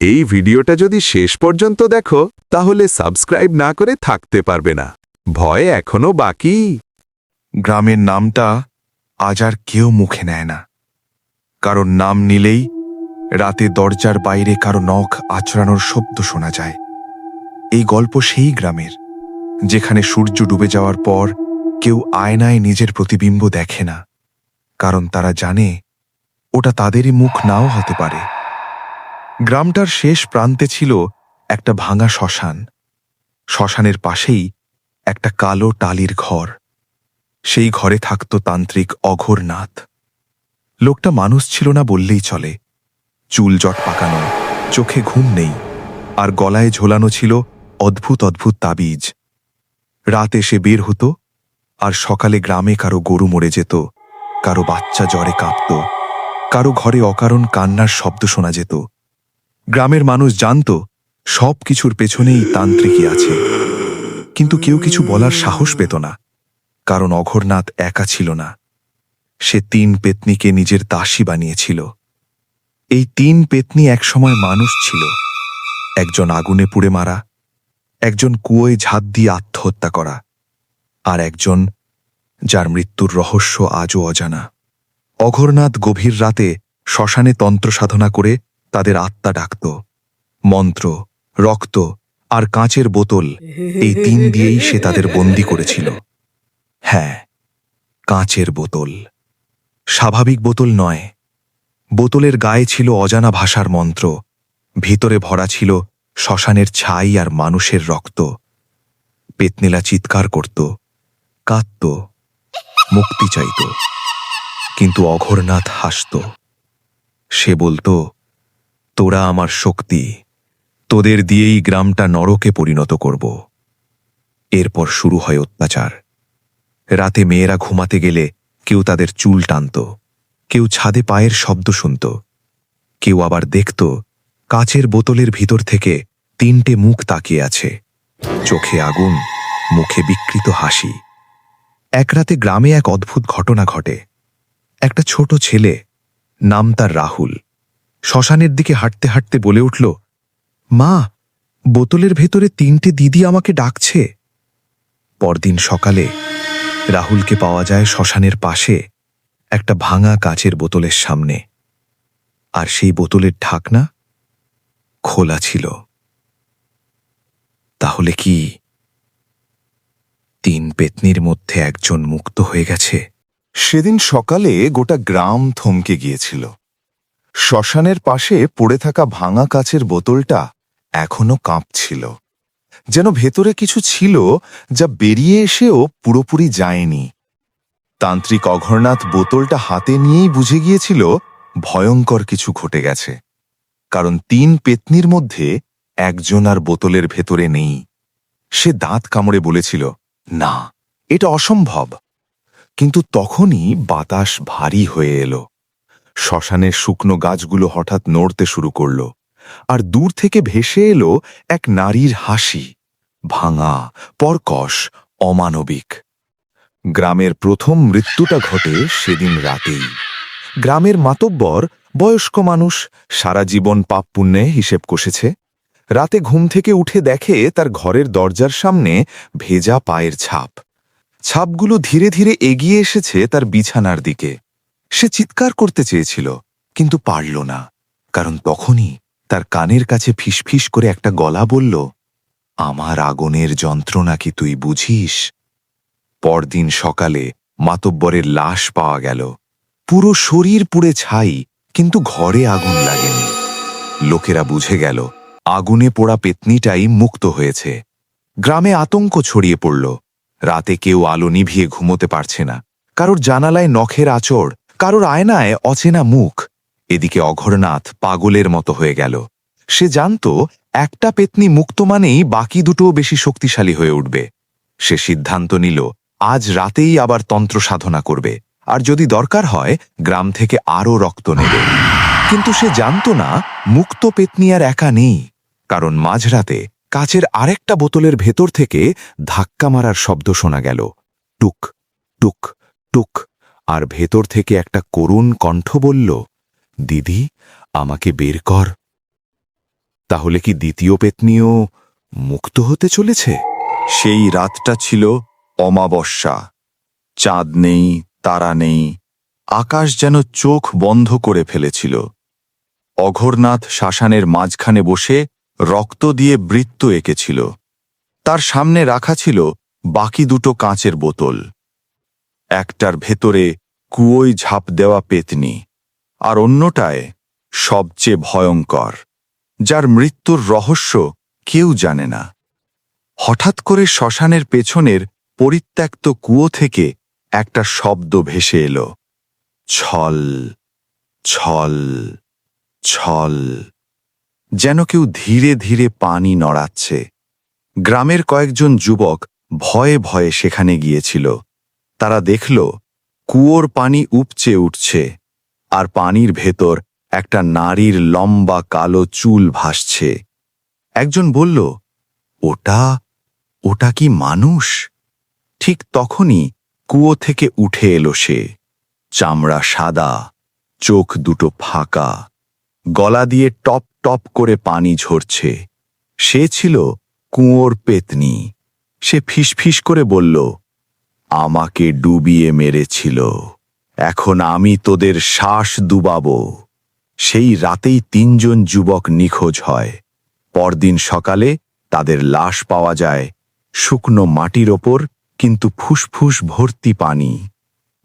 এই ভিডিওটা যদি শেষ পর্যন্ত দেখো, তাহলে সাবস্ক্রাইব না করে থাকতে পারবে না। ভয় এখনও বাকি। গ্রামের নামটা আজ আর কেউ মুখে নেয় না। কারণ নাম নিলেই রাতে দরজার বাইরে কারও নখ আচড়ানোর শব্দ শোনা যায়। এই গল্প সেই গ্রামের, যেখানে সূর্য ডুবে যাওয়ার পর কেউ আয়নায় নিজের প্রতিবিম্ব দেখে না। কারণ তারা জানে ওটা তাদেরই মুখ নাও হতে পারে। গ্রামটার শেষ প্রান্তে ছিল একটা ভাঙা শ্মশান। শ্মশানের পাশেই একটা কালো টালির ঘর। সেই ঘরে থাকত তান্ত্রিক অঘোরনাথ লোকটা মানুষ ছিল না বললেই চলে। চুল জট পাকানো, চোখে ঘুম নেই, আর গলায় ঝোলানো ছিল অদ্ভুত অদ্ভুত তাবিজ। রাত এসে বের হতো, আর সকালে গ্রামে কারও গরু মরে যেত, কারও বাচ্চা জ্বরে কাঁপত, কারও ঘরে অকারণ কান্নার শব্দ শোনা যেত। গ্রামের মানুষ জানত সব কিছুর পেছনেই তান্ত্রিকই আছে। কিন্তু কেউ কিছু বলার সাহস পেত না, কারণ অঘরনাথ একা ছিল না। সে তিন পেতনিকে নিজের দাসী বানিয়েছিল। এই তিন পেতনি একসময় মানুষ ছিল। একজন আগুনে পুড়ে মারা, একজন কুয়োয় ঝাঁপ দিয়ে আত্মহত্যা করা, আর একজন যার মৃত্যুর রহস্য আজও অজানা। অঘরনাথ গভীর রাতে শ্মশানে তন্ত্র সাধনা করে তাদের আত্মা ডাকত। মন্ত্র, রক্ত আর কাঁচের বোতল এই তিন দিয়েই সে তাদের বন্দি করেছিল। হ্যাঁ কাঁচের বোতল। স্বাভাবিক বোতল নয়। বোতলের গায়ে ছিল অজানা ভাষার মন্ত্র। ভিতরে ভরা ছিল শ্মশানের ছাই আর মানুষের রক্ত। পেতনিলা চিৎকার করত, কাঁদত, মুক্তি চাইত। কিন্তু অঘরনাথ হাসত। সে বলতো তোরা আমার শক্তি। তোদের দিয়েই গ্রামটা নরকে পরিণত করব। এরপর শুরু হয় অত্যাচার। রাতে মেয়েরা ঘুমাতে গেলে কেউ তাদের চুল টানত, কেউ ছাদে পায়ের শব্দ শুনত, কেউ আবার দেখত কাচের বোতলের ভিতর থেকে তিনটে মুখ তাকিয়ে আছে, চোখে আগুন, মুখে বিকৃত হাসি। এক রাতে গ্রামে এক অদ্ভুত ঘটনা ঘটে। একটা ছোট ছেলে, নাম তার রাহুল। শ্মশানের দিকে হাঁটতে হাঁটতে বলে উঠল, মা, বোতলের ভেতরে তিনটে দিদি আমাকে ডাকছে। পরদিন সকালে রাহুলকে পাওয়া যায় শ্মশানের পাশে একটা ভাঙা কাচের বোতলের সামনে। আর সেই বোতলের ঢাকনা খোলা ছিল। তাহলে কি তিন পেতনির মধ্যে একজন মুক্ত হয়ে গেছে? সেদিন সকালে গোটা গ্রাম থমকে গিয়েছিল। শ্মশানের পাশে পড়ে থাকা ভাঙা কাচের বোতলটা এখনও কাঁপছিল। যেন ভেতরে কিছু ছিল যা বেরিয়ে এসেও পুরোপুরি যায়নি। তান্ত্রিক অঘরনাথ বোতলটা হাতে নিয়েই বুঝে গিয়েছিল, ভয়ঙ্কর কিছু ঘটে গেছে। কারণ তিন পেতনির মধ্যে একজন আর বোতলের ভেতরে নেই। সে দাঁত কামড়ে বলেছিল, না, এটা অসম্ভব। কিন্তু তখনই বাতাস ভারী হয়ে এলো। শ্মশানের শুকনো গাছগুলো হঠাৎ নড়তে শুরু করল, আর দূর থেকে ভেসে এলো এক নারীর হাসি, ভাঙা, পরকশ, অমানবিক। গ্রামের প্রথম মৃত্যুটা ঘটে সেদিন রাতেই। গ্রামের মাতব্বর, বয়স্ক মানুষ, সারা জীবন পাপ পুণ্যে হিসেব কষেছে। রাতে ঘুম থেকে উঠে দেখে তার ঘরের দরজার সামনে ভেজা পায়ের ছাপ। ছাপগুলো ধীরে ধীরে এগিয়ে এসেছে তার বিছানার দিকে। সে চিৎকার করতে চেয়েছিল, কিন্তু পারল না, কারণ তখনই তার কানের কাছে ফিসফিস করে একটা গলা বলল, আমার আগুনের যন্ত্রণা কি তুই বুঝিস? পরদিন সকালে মাতব্বরের লাশ পাওয়া গেল। পুরো শরীর পুড়ে ছাই, কিন্তু ঘরে আগুন লাগেনি। লোকেরা বুঝে গেল, আগুনে পোড়া পেতনিটাই মুক্ত হয়েছে। গ্রামে আতঙ্ক ছড়িয়ে পড়ল। রাতে কেউ আলো নিভিয়ে ঘুমোতে পারছে না। কারোর জানালায় নখের আচড় কারোর আয়নায় অচেনা মুখ। এদিকে অঘরনাথ পাগলের মতো হয়ে গেল। সে জানত একটা পেতনি মুক্ত মানেই বাকি দুটোও বেশি শক্তিশালী হয়ে উঠবে। সে সিদ্ধান্ত নিল, আজ রাতেই আবার তন্ত্র সাধনা করবে। আর যদি দরকার হয়, গ্রাম থেকে আরও রক্ত নেবে। কিন্তু সে জানত না, মুক্ত পেতনি আর একা নেই। কারণ মাঝরাতে কাচের আরেকটা বোতলের ভেতর থেকে ধাক্কা মারার শব্দ শোনা গেল। টুক টুক টুক আর ভেতর থেকে একটা করুণ কণ্ঠ বলল, দিদি, আমাকে বের কর। তাহলে কি দ্বিতীয় পেতনিও মুক্ত হতে চলেছে? সেই রাতটা ছিল অমাবস্যা। চাঁদ নেই, তারা নেই, আকাশ যেন চোখ বন্ধ করে ফেলেছিল। অঘরনাথ শ্মশানের মাঝখানে বসে রক্ত দিয়ে বৃত্ত এঁকেছিল। তার সামনে রাখা ছিল বাকি দুটো কাঁচের বোতল। একটার ভেতরে কুয়োয় ঝাঁপ দেওয়া পেতনি, আর অন্যটায় সবচেয়ে ভয়ঙ্কর, যার মৃত্যুর রহস্য কেউ জানে না। হঠাৎ করে শ্মশানের পেছনের পরিত্যক্ত কুয়ো থেকে একটা শব্দ ভেসে এলো। ছল ছল ছল, যেন কেউ ধীরে ধীরে পানি নড়াচ্ছে। গ্রামের কয়েকজন যুবক ভয়ে ভয়ে সেখানে গিয়েছিল। তারা দেখল কুয়োর পানি উপচে উঠছে, আর পানির ভেতর একটা নারীর লম্বা কালো চুল ভাসছে। একজন বলল, ওটা ওটা কি মানুষ? ঠিক তখনই কুয়ো থেকে উঠে এলো সে, চামড়া সাদা, চোখ দুটো ফাঁকা, গলা দিয়ে টপ টপ করে পানি ঝরছে। সে ছিল কুঁয়োর পেতনি। সে ফিসফিস করে বলল আমাকে ডুবিয়ে মেরেছিল। এখন আমি তোদের শ্বাস ডুবাবো সেই রাতেই তিনজন যুবক নিখোঁজ হয়। পরদিন সকালে তাদের লাশ পাওয়া যায় শুকনো মাটির ওপর, কিন্তু ফুসফুস ভর্তি পানি।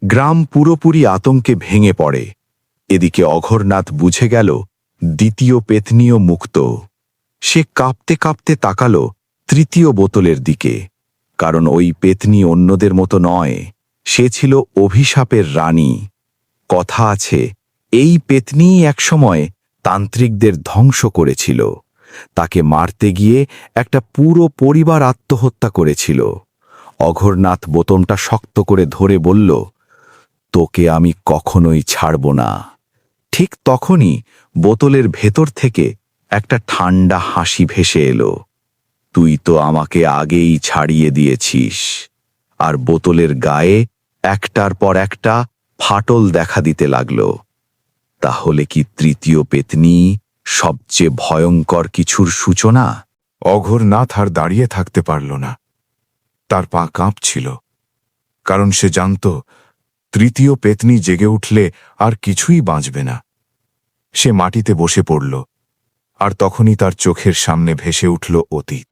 গ্রাম পুরোপুরি আতঙ্কে ভেঙে পড়ে। এদিকে অঘরনাথ বুঝে গেল, দ্বিতীয় পেতনীয় মুক্ত। সে কাঁপতে কাঁপতে তাকালো তৃতীয় বোতলের দিকে। কারণ ওই পেতনি অন্যদের মতো নয়, সে ছিল অভিশাপের রানী। কথা আছে, এই পেতনিই একসময় তান্ত্রিকদের ধ্বংস করেছিল। তাকে মারতে গিয়ে একটা পুরো পরিবার আত্মহত্যা করেছিল। অঘরনাথ বোতমটা শক্ত করে ধরে বলল, তোকে আমি কখনোই ছাড়ব না। ঠিক তখনই বোতলের ভেতর থেকে একটা ঠান্ডা হাসি ভেসে এলো। তুই তো আমাকে আগেই ছাড়িয়ে দিয়েছিস। আর বোতলের গায়ে একটার পর একটা ফাটল দেখা দিতে লাগল। তাহলে কি তৃতীয় পেতনি সবচেয়ে ভয়ঙ্কর কিছুর সূচনা? অঘরনাথ আর দাঁড়িয়ে থাকতে পারল না। তার পা কাঁপছিল, কারণ সে জানত তৃতীয় পেতনি জেগে উঠলে আর কিছুই বাঁচবে না। সে মাটিতে বসে পড়ল, আর তখনই তার চোখের সামনে ভেসে উঠল অতীত।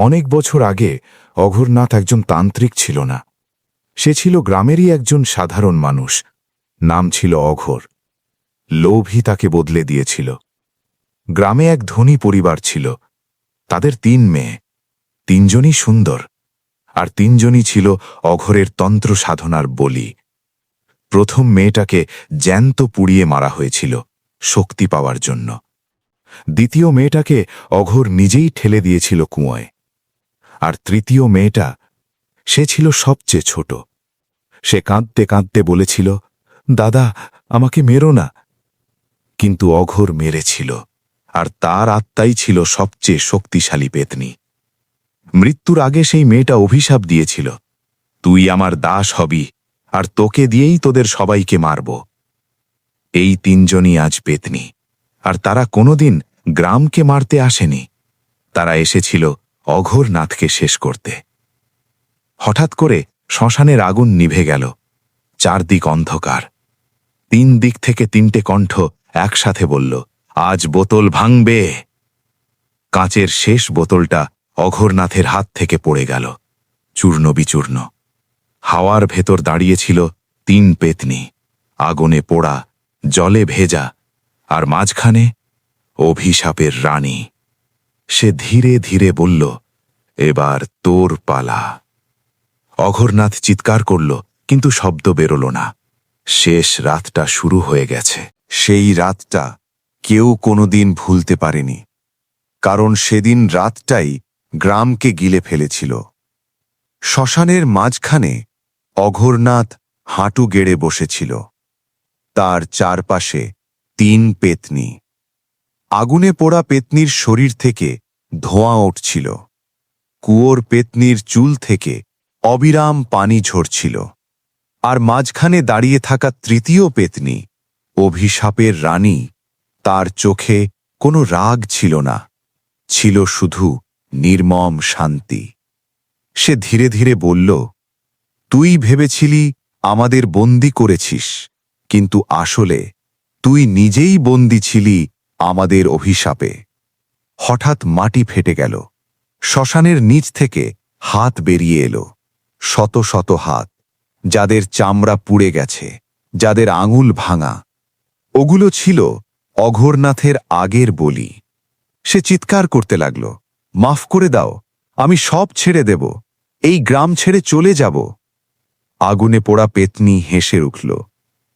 অনেক বছর আগে অঘরনাথ একজন তান্ত্রিক ছিল না। সে ছিল গ্রামেরই একজন সাধারণ মানুষ। নাম ছিল অঘর। লোভই তাকে বদলে দিয়েছিল। গ্রামে এক ধনী পরিবার ছিল। তাদের তিন মেয়ে। তিনজনই সুন্দর। আর তিনজনই ছিল অঘরের তন্ত্র সাধনার বলি। প্রথম মেয়েটাকে জ্যান্ত পুড়িয়ে মারা হয়েছিল শক্তি পাওয়ার জন্য। দ্বিতীয় মেয়েটাকে অঘর নিজেই ঠেলে দিয়েছিল কুঁয়োয়। আর তৃতীয় মেয়েটা, সে ছিল সবচেয়ে ছোট। সে কাঁদতে কাঁদতে বলেছিল, দাদা, আমাকে মেরো না। কিন্তু অঘর মেরেছিল, আর তার আত্মাই ছিল সবচেয়ে শক্তিশালী পেতনি। মৃত্যুর আগে সেই মেয়েটা অভিশাপ দিয়েছিল, তুই আমার দাস হবি, আর তোকে দিয়েই তোদের সবাইকে মারব। এই তিনজনই আজ পেতনি, আর তারা কোনোদিন গ্রামকে মারতে আসেনি। তারা এসেছিল অঘোরনাথকে শেষ করতে। হঠাৎ করে শ্মশানের আগুন নিভে গেল। চারদিক অন্ধকার। তিন দিক থেকে তিনটে কণ্ঠ একসাথে বলল, আজ বোতল ভাঙবে। কাঁচের শেষ বোতলটা অঘোরনাথের হাত থেকে পড়ে গেল, চূর্ণ বিচূর্ণ। হাওয়ার ভেতর দাঁড়িয়েছিল তিন পেতনি, আগুনে পোড়া, জলে ভেজা, আর মাঝখানে অভিশাপের রানী। সে ধীরে ধীরে বলল, এবার তোর পালা। অঘরনাথ চিৎকার করল, কিন্তু শব্দ বেরোল না। শেষ রাতটা শুরু হয়ে গেছে। সেই রাতটা কেউ কোনোদিন ভুলতে পারেনি, কারণ সেদিন রাতটাই গ্রামকে গিলে ফেলেছিল। শ্মশানের মাঝখানে অঘরনাথ হাঁটু গেড়ে বসেছিল। তার চারপাশে তিন পেতনি। আগুনে পোড়া পেতনির শরীর থেকে ধোঁয়া উঠছিল। কুয়োর পেতনির চুল থেকে অবিরাম পানি ঝরছিল। আর মাঝখানে দাঁড়িয়ে থাকা তৃতীয় পেতনি, অভিশাপের রানী, তার চোখে কোনো রাগ ছিল না। ছিল শুধু নির্মম শান্তি। সে ধীরে ধীরে বলল, তুই ভেবেছিলি আমাদের বন্দি করেছিস, কিন্তু আসলে তুই নিজেই বন্দি ছিলি আমাদের অভিশাপে। হঠাৎ মাটি ফেটে গেল। শ্মশানের নিচ থেকে হাত বেরিয়ে এলো। শত শত হাত, যাদের চামড়া পুড়ে গেছে, যাদের আঙুল ভাঙা। ওগুলো ছিল অঘোরনাথের আগের বলি। সে চিৎকার করতে লাগল, মাফ করে দাও, আমি সব ছেড়ে দেব, এই গ্রাম ছেড়ে চলে যাব। আগুনে পোড়া পেতনি হেসে উঠল,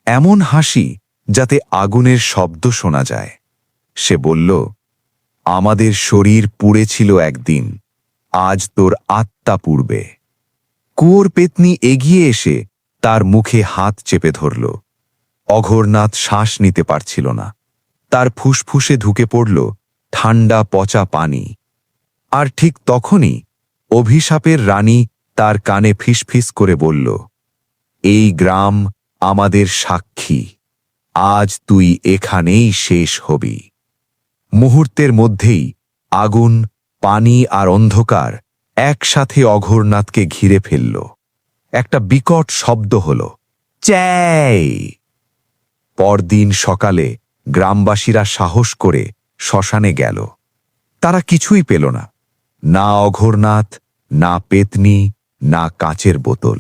এমন হাসি যাতে আগুনের শব্দ শোনা যায়। সে বলল, আমাদের শরীর পুড়েছিল একদিন, আজ তোর আত্মা পুড়বে। কুয়োর পেতনি এগিয়ে এসে তার মুখে হাত চেপে ধরল। অঘোরনাথ শ্বাস নিতে পারছিল না। তার ফুসফুসে ঢুকে পড়ল ঠান্ডা পচা পানি। আর ঠিক তখনই অভিশাপের রানী তার কানে ফিসফিস করে বলল, এই গ্রাম আমাদের সাক্ষী, আজ তুই এখানেই শেষ হবি। মুহূর্তের মধ্যেই আগুন, পানি আর অন্ধকার একসাথে অঘোরনাথকে ঘিরে ফেলল। একটা বিকট শব্দ হল, চ্যাই! পরদিন সকালে গ্রামবাসীরা সাহস করে শ্মশানে গেল। তারা কিছুই পেল না না অঘোরনাথ, না পেতনি, না কাচের বোতল।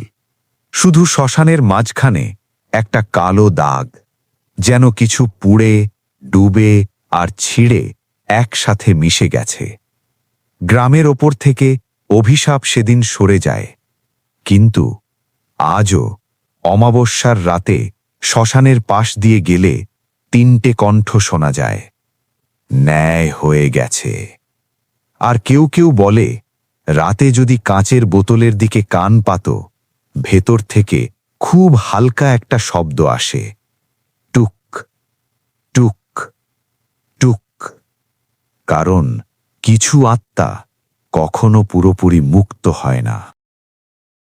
শুধু শ্মশানের মাঝখানে একটা কালো দাগ, যেন কিছু পুড়ে, ডুবে আর ছিঁড়ে একসাথে মিশে গেছে। গ্রামের ওপর থেকে অভিশাপ সেদিন সরে যায়। কিন্তু আজও অমাবস্যার রাতে শ্মশানের পাশ দিয়ে গেলে তিনটে কণ্ঠ শোনা যায়। ন্যায় হয়ে গেছে। আর কেউ কেউ বলে, রাতে যদি কাঁচের বোতলের দিকে কান পাত, ভেতর থেকে খুব হালকা একটা শব্দ আসে টুক টুক টুক কারণ কিছু আত্মা কখনো পুরোপুরি মুক্ত হয় না।